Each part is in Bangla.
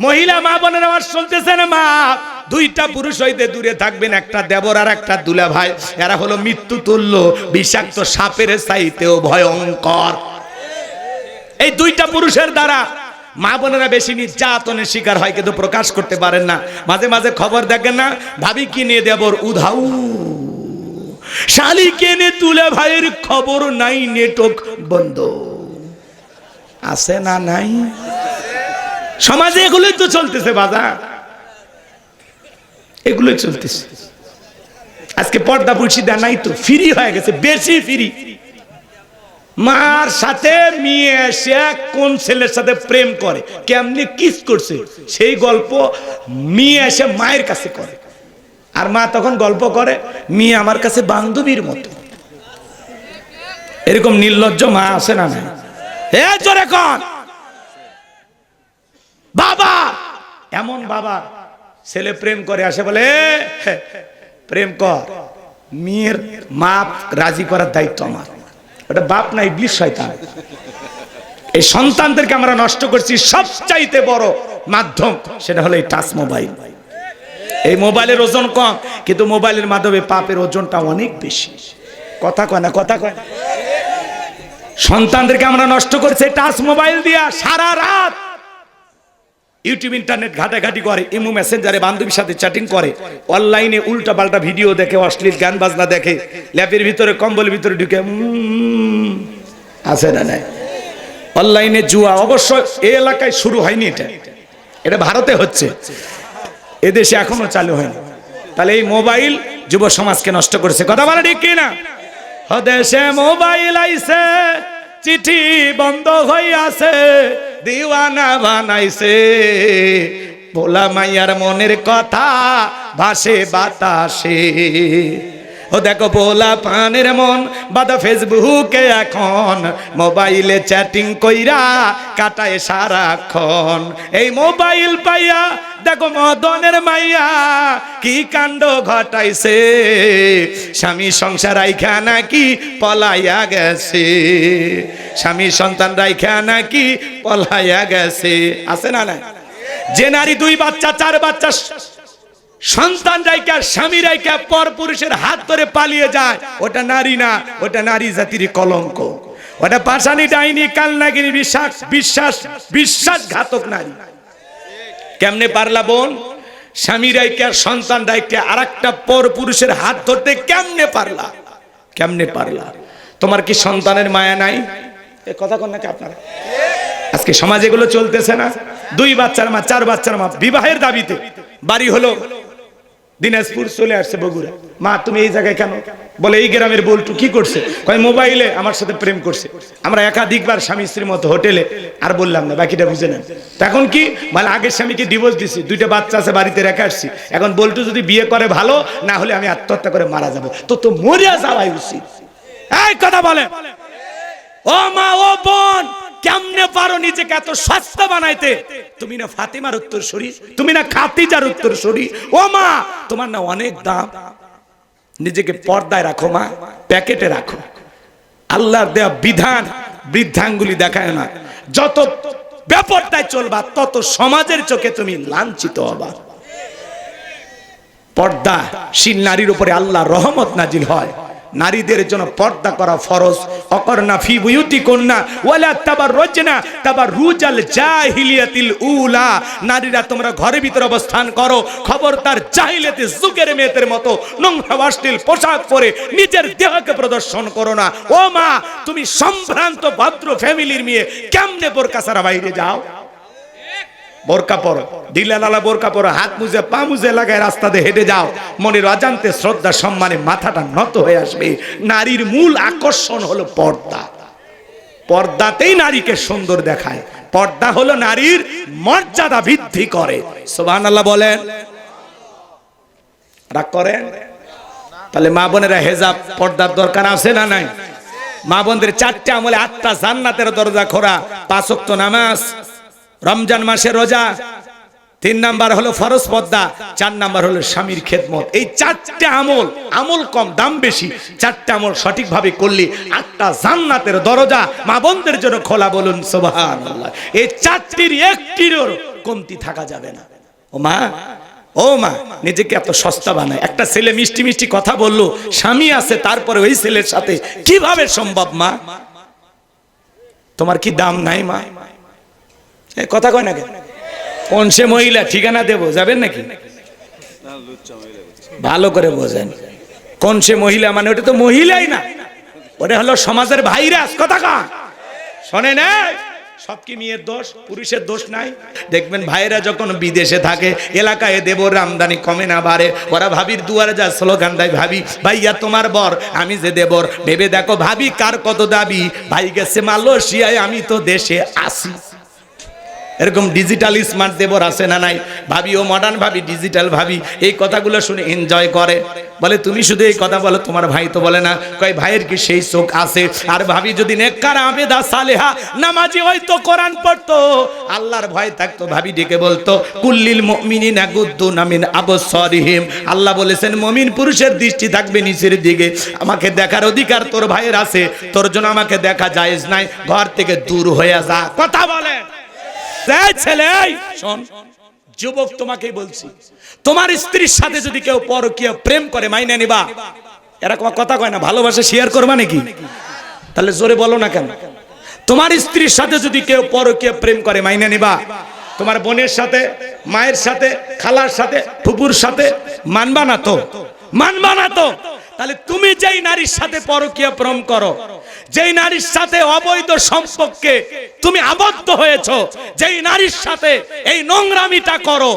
মহিলা মা বোনের আওয়াজ শুনতেছেন মা? দুইটা পুরুষ হইতে দূরে থাকবেন, একটা দেবর আর একটা দুলা ভাই এরা হলো মৃত্যু তুল্য, বিষাক্ত সাপের চাইতেও ভয়ঙ্কর। এই দুইটা পুরুষের দ্বারা মা বোনেরা বেশি নির্যাতনের শিকার হয়, কিন্তু প্রকাশ করতে পারেন না। মাঝে মাঝে খবর দেখেন না, ভাবি কি নিয়ে দেবর উধাউ শালি কেনে তুলে ভাইয়ের খবর নাই, নেটক বন্ধ। আছে না নাই? সমাজে এগুলোই তো চলতেছে বাজার। এগুলোই চলতেছে। আজকে পর্দা পুরসিদা নাই তো ফ্রি হয়ে গেছে, বেশি ফ্রি মার সাথে মেয়ে কোন ছেলের সাথে প্রেম করে, কেমনি কিস করছে, সেই গল্প মেয়ে এসে মায়ের কাছে করে। আর মা তখন গল্প করে, মেয়ে আমার কাছে বান্ধবীর মতো। এরকম নির্লজ্জ মা আছে না নাই? এ জোরে কন! বাবা! এমন বাবা, ছেলে প্রেম করে, আসে বলে প্রেম কর, মেয়ের মাপ রাজি করার দায়িত্ব আমার। ওটা বাপ না, ইবলিশ শয়তান। এই সন্তানদেরকে আমরা নষ্ট করছি, সবচাইতে বড় মাধ্যম সেটা হলো এই টাচ মোবাইল। এই মোবাইলের ওজন কম, কিন্তু মোবাইলের মাধ্যমে পাপের ওজনটা অনেক বেশি। কথা কয় না, কথা কয় না। সন্তানদেরকে আমরা নষ্ট করছি টাচ মোবাইল দিয়া সারা রাত ইউটিউব, ইন্টারনেট ঘাটাঘাটি করে, ইমু মেসেঞ্জারে বান্ধবীর সাথে চ্যাটিং করে, অনলাইনে উল্টা পাল্টা ভিডিও দেখে, অশ্লীল গান বাজনা দেখে ল্যাপের ভিতরে, কম্বলের ভিতরে ঢুকে আছে না নাই? অনলাইনে জুয়া, অবশ্য এই এলাকায় শুরু হয়নি এটা। এটা ভারতে হচ্ছে। এদেশে এখনও চালু হয়নি। তাহলে এই মোবাইল যুব সমাজকে নষ্ট করেছে। কথা বলে ঠিক কিনা? দেশে মোবাইল আইছে, চিঠি বন্ধ হইয়াছে দিওয়ানা বানাইছে। ভোলা মাইয়ার মনের কথা ভাসে বাতাসে। ও দেখো ভোলা পানের মন, বাদা ফেসবুকে এখন মোবাইলে চ্যাটিং কইরা কাটায় সারাক্ষণ। এই মোবাইল পাইয়া দেখো মদনের মাইয়া কি কাণ্ড ঘটাইছে। স্বামী সংসার রাইখা নাকি পলাইয়া গেছে। স্বামী সন্তান রাইখা নাকি পলাইয়া গেছে। আছে না না যে নারী দুই বাচ্চা, চার বাচ্চা সন্তান রাইকা স্বামী রাইকা পর পুরুষের হাত ধরে পালিয়ে যায়। ওটা নারী না, ওটা নারী জাতির কলঙ্ক। ওটা পাশানি ডাইনি, কালনাগিনী বিশ্বাস বিশ্বাস, বিশ্বাসঘাতক নারী। কেমনে পারলা বোন? স্বামী রাইকে সন্তান রাইকে আর একটা পর পুরুষের হাত ধরতে কেমনে পারলা? কেমনে পারলা? তোমার কি সন্তানের মায়া নাই? কথা কন নাকি আপনারা? আজকে সমাজে এগুলো চলতেছে না। দুই বাচ্চার মা, চার বাচ্চার মা, বিবাহের দাবিতে। বাড়ি হলো দিনাজপুর চলে আসছে বগুড়া। মা, তুমি এই জায়গায় কেন? বলে, এই গ্রামের বল্টু কি করছে? কয়, মোবাইলে আমার সাথে প্রেম করছে। আমরা একাধিকবার স্বামী স্ত্রীর মতো হোটেলে, আর বললাম না, বাকিটা বুঝে নেন। তা এখন কি? মানে আগের স্বামীকে ডিভোর্স দিছি, দুইটা বাচ্চা আছে, বাড়িতে রেখে আসছি। এখন বল্টু যদি বিয়ে করে ভালো, না হলে আমি আত্মহত্যা করে মারা যাব। তো তো মরিয়া যাওয়াই উচিত। এই, কথা বলে ও মা, ও বোন! কেমনে পারো নিজেকে এত সস্তা বানাইতে? তুমি না ফাতিমার উত্তর সরি তুমি না খাতিজার উত্তর সরি ও মা, তোমার না অনেক দাম। নিজেকে পর্দায় রাখো মা, প্যাকেটে রাখো। আল্লাহর দেওয়া বিধান বৃদ্ধাঙ্গুলি দেখায় না। যত ব্যাপারটায় চলবা, তত সমাজের চোখে তুমি লাঞ্ছিত হবা। পর্দা শিল নারীর উপরে আল্লাহ রহমত নাজিল হয়। নারীদের জন্য পর্দা করা ফরজ। অকর্ণা ফি বুয়ুতি কন্যা ওয়ালা তাবার রজনা তাবার রুজাল জাহিলিয়াতিল উলা। নারীরা তোমরা ঘরের ভিতরে অবস্থান করো, খবরদার জাহিলিয়াতে যুগের মেয়েদের মতো নোংরা অশ্লীল পোশাক পরে নিজের দেহকে প্রদর্শন করো না। ও মা, তুমি সম্ভ্রান্ত, ভদ্র ফ্যামিলির মেয়ে, কেমনে বোরকা ছাড়া বাইরে যাও? বোরকা পরো। দিলালালা বোরকা পরো, হাত মুজে, পা মুজে লাগায় রাস্তা দিয়ে হেঁটে যাও। মনের অজান্তে শ্রদ্ধা, সম্মানে মাথাটা নত হয়ে আসবে। নারীর মূল আকর্ষণ হলো পর্দা। পর্দাতেই নারীকে সুন্দর দেখায়। পর্দা হলো নারীর মর্যাদা বৃদ্ধি করে। সোবান আল্লাহ বলেন। রাগ করেন? তাহলে মা বোনেরা হেজাব পর্দার দরকার আছে না নাই? মা বোনদের চারটে আমলে আটটা জান্নাতের দরজা খোরা পাঁচক্ত নামাজ রমজান মাসে রোজা, তিন নাম্বার হলো ফরজ পদ্মা চার নাম্বার হলো স্বামীর খেদমত। এই চারটে আমল আমল কম, দাম বেশি, চারটে আমল সঠিকভাবে করলে আটটা জান্নাতের দরজা মা বোনদের জন্য খোলা বলুন এই চারটির একটিরও কমতি থাকা যাবে না। ও মা ও মা, নিজেকে এত সস্তা বানায়। একটা ছেলে মিষ্টি মিষ্টি কথা বলল, স্বামী আছে, তারপরে ওই ছেলের সাথে কীভাবে সম্ভব মা? তোমার কি দাম নাই মা? কথা কয় না কেন? সে মহিলা? ঠিকানা দেবো। যাবেন নাকি? ভালো করে বোঝেন। কোন সে মহিলা? মানে ওটা তো মহিলাই না। ওটা হলো সমাজের ভাইরাস। কথা কা শোনে না সব কি মেয়ের দোষ, পুরুষের দোষ নাই। দেখবেন ভাইরা যখন বিদেশে থাকে, এলাকায় দেবর আমদানি কমে না বাড়ে। ওরা ভাবির দুয়ারে যা স্লোগান দেয়, ভাবি, ভাইয়া তোমার বর, আমি যে দেবর ভেবে দেখো ভাবি কার কত দাবি? ভাই গেছে মালয়েশিয়ায়, আমি তো দেশে আসি এরকম ডিজিটাল স্মার্ট দেবর আছে না নাই? ভাবি, ও মডার্ন ভাবি ডিজিটাল ভাবি, এই কথাগুলো শুনে এনজয় করে। বলে, তুমি শুধু এই কথা বলো, তোমার ভাই তো বলে না। কয়, ভাইয়ের কি সেই চোখ আছে? আর ভাবি, যদি নেককার, আবেদা, সালেহা, নামাজি হয়তো কোরআন পড়তো। আল্লাহর ভয় থাকতো, ভাবি ডেকে বলতো, কুল্লিল মুমিনিনা গুদ্দুনা মিন আবসারিহিম। আল্লাহ বলেছেন, মুমিন পুরুষের দৃষ্টি থাকবে নিচের দিকে। আমাকে দেখার অধিকার তোর ভাইয়ের আছে। তোর জন্য আমাকে দেখা জায়েজ নাই। ঘর থেকে দূর হয়ে যা। কথা বলে এই যুবক তোমাকেই বলছি, তোমার স্ত্রীর সাথে যদি কেউ পরকীয় প্রেম করে, মাইনে নিবা। এরকম কথা কয় না, ভালোবাসা শেয়ার করবা নাকি? তাহলে জোরে বলো না কেন? তোমার স্ত্রীর সাথে যদি কেউ পরকীয় প্রেম করে, মাইনে নিবা। তোমার বোনের সাথে, মায়ের সাথে, খালার সাথে ফুপুর সাথে, মানবা না তো? মানবা না তো? তাহলে তুমি যেই নারীর সাথে পরকীয় প্রেম করো যেই নারীর সাথে অবৈধ সম্পর্কে তুমি আবদ্ধ হয়েছো, যেই নারীর সাথে এই নোংরামিটা করো,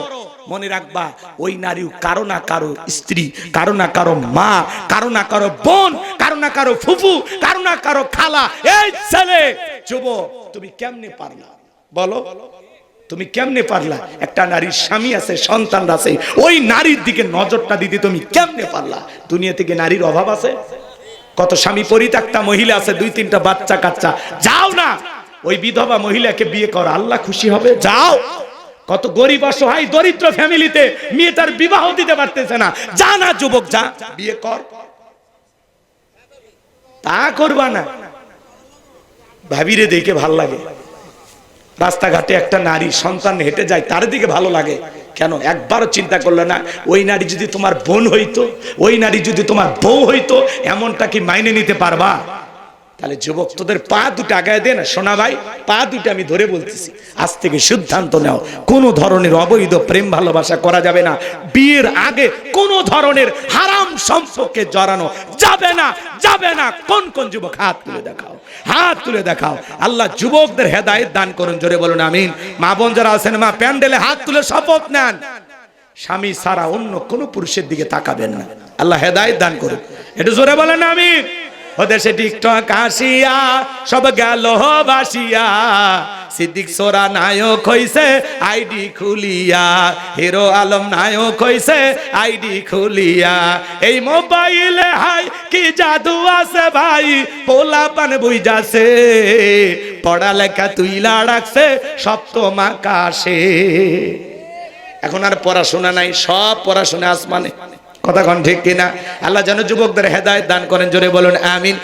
মনে রাখবা, ওই নারীও কারও না কারও স্ত্রী, কারও না কারও মা, কারও না কারও বোন, কারও না কারও ফুফু, কারও না কারও খালা, এই ছেলে যুব তুমি কেমনে পারলা? বলো, তুমি কেমনে পারলা? একটা নারীর স্বামী আছে, সন্তান আছে, ওই নারীর দিকে নজরটা দিতে তুমি কেমনে পারলা? দুনিয়া থেকে নারীর অভাব আছে? কত স্বামী পরিত্যক্তা মহিলা আছে, দুই তিনটা বাচ্চা কাচ্চা। যাও না। ওই বিধবা মহিলাকে বিয়ে কর, আল্লাহ খুশি হবে। যাও। কত গরিব অসহায় দরিদ্র ফ্যামিলিতে মেয়ে তার বিবাহ দিতে পারতেছে না। যা না, যুবক, যা। বিয়ে কর। তা করবা না। ভাবিরে দেখে ভালো লাগে। রাস্তাঘাটে একটা নারী সন্তান হেঁটে যায়, তার দিকে ভালো লাগে। কেন? একবারও চিন্তা করলে না। ওই নারী যদি তোমার বোন হইতো, ওই নারী যদি তোমার বউ হইতো, এমনটা কি মাইনে নিতে পারবা? তাহলে যুবক, তোদের পা দুটো আগায় দে না, সোনা ভাই, পা দুটো আমি ধরে বলতেছি। আজ থেকে সিদ্ধান্ত নাও, কোনো ধরনের অবৈধ প্রেম ভালোবাসা করা যাবে না। বিয়ের আগে কোনো ধরনের হারাম সম্পর্কে জড়ানো যাবে না যাবে না। কোন কোন যুবক, হাত তুলে দেখাও, হাত তুলে দেখাও। আল্লাহ যুবকদের হেদায়েত দান করুন, জোরে বলুন, আমিন। মা বোন যারা আছেন, মা প্যান্ডেলে হাত তুলে শপথ নেন। স্বামী সারা অন্য কোন পুরুষের দিকে তাকাবেন না। আল্লাহ হেদায়েত দান করুন এটা জোরে বলেন, আমিন। ওদের সে টিকটক আসিয়া, সব গেল বাসিয়া। সিদ্দিক সোরা নায়ক হইছে, আইডি খুলিয়া। হিরো আলম নায়ক হইছে, আইডি খুলিয়া। এই মোবাইলে হাই, কি জাদু আছে ভাই? পোলা পান যাচ্ছে পড়ালেখা তুইলা রাখছে, সপ্তম আকাশে। এখন আর পড়াশোনা নাই, সব পড়াশোনা আসমানে। কথা কন ঠিক কিনা? আল্লাহ যেন যুবকদের হেদায়ত দান করেন জোরে বলুন আমিন।